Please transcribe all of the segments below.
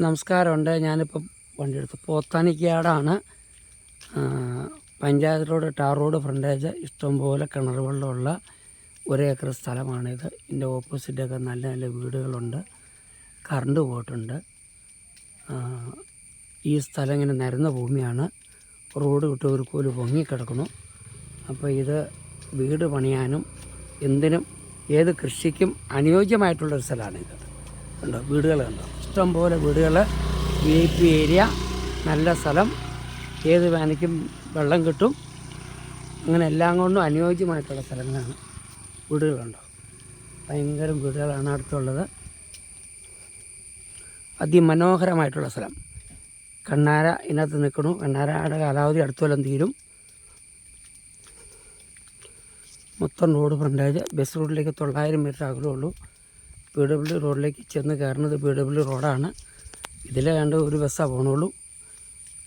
നമസ്കാരമുണ്ട്. ഞാനിപ്പം വണ്ടിയെടുത്ത് പോത്താനിക്കാടാണ്. Panchayat road tar road frontage ഇഷ്ടംപോലെ കിണർ വെള്ളമുള്ള ഒരേക്കർ സ്ഥലമാണിത്. ഇതിന്റെ ഓപ്പോസിറ്റൊക്കെ നല്ല നല്ല വീടുകളുണ്ട്. കറണ്ട് പോയിട്ടുണ്ട്. ഈ സ്ഥലം ഇങ്ങനെ നിരന്ന ഭൂമിയാണ്. റോഡ് വിട്ട് ഒരു കോൽ പൊങ്ങിക്കിടക്കണം അപ്പോൾ ഇത് വീട് പണിയാനും എന്തിനും ഏത് കൃഷിക്കും അനുയോജ്യമായിട്ടുള്ളൊരു സ്ഥലമാണിത്. കണ്ടോ വീടുകൾ കണ്ടോ? ഇഷ്ടംപോലെ വീടുകൾ വി ഐ പി ഏരിയ നല്ല സ്ഥലം ഏത് വേനയ്ക്കും വെള്ളം കിട്ടും. അങ്ങനെ എല്ലാം കൊണ്ടും അനുയോജ്യമായിട്ടുള്ള സ്ഥലങ്ങളാണ് വീടുകളുണ്ടോ. ഭയങ്കര വീടുകളാണ് അടുത്തുള്ളത്. അതിമനോഹരമായിട്ടുള്ള സ്ഥലം. കണ്ണാര ഇതിനകത്ത് നിൽക്കണു. കണ്ണാരയുടെ കാലാവധി അടുത്തോളം തീരും. മൊത്തം റോഡ് ഫ്രണ്ടേജ് ബസ് റോഡിലേക്ക് തൊള്ളായിരം മീറ്റർ അകലമുള്ളൂ പി ഡബ്ല്യു റോഡിലേക്ക് ചെന്ന് കയറുന്നത് പി ഡബ്ല്യു റോഡാണ്. ഇതിലെ കണ്ട് ഒരു ബസ്സാണ് പോകണുള്ളൂ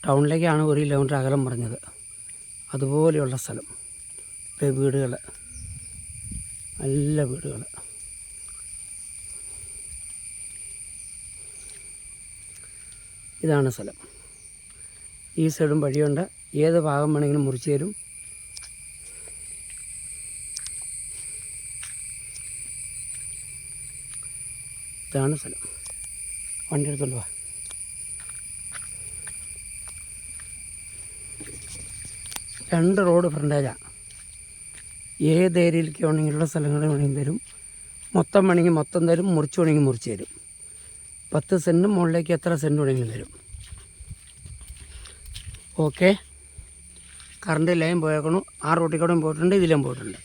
ടൗണിലേക്കാണ് ഒരു കിലോമീറ്റർ അകലം പറഞ്ഞത്. അതുപോലെയുള്ള സ്ഥലം. വീടുകൾ നല്ല വീടുകൾ ഇതാണ് സ്ഥലം. ഈ സൈഡും വഴിയുണ്ട്. ഏത് ഭാഗം വേണമെങ്കിലും മുറിച്ച് തരും. ഇതാണ് സ്ഥലം. വണ്ടി എടുത്തോണ്ട് വാ. രണ്ട് റോഡ് ഫ്രണ്ടേജാണ് ഏത് ഏരിയയിലേക്ക് വേണമെങ്കിലുള്ള സ്ഥലങ്ങൾ വേണമെങ്കിൽ തരും. മൊത്തം വേണമെങ്കിൽ മൊത്തം തരും മുറിച്ച് വേണമെങ്കിൽ മുറിച്ച് തരും. പത്ത് സെന്റും മുകളിലേക്ക് എത്ര സെന്റ് വേണമെങ്കിലും തരും. ഓക്കെ? കറണ്ട് ലൈൻ പോയേക്കണു. ആ റോട്ടിൽ കൂടെയും പോയിട്ടുണ്ട് ഇതിലും പോയിട്ടുണ്ട്.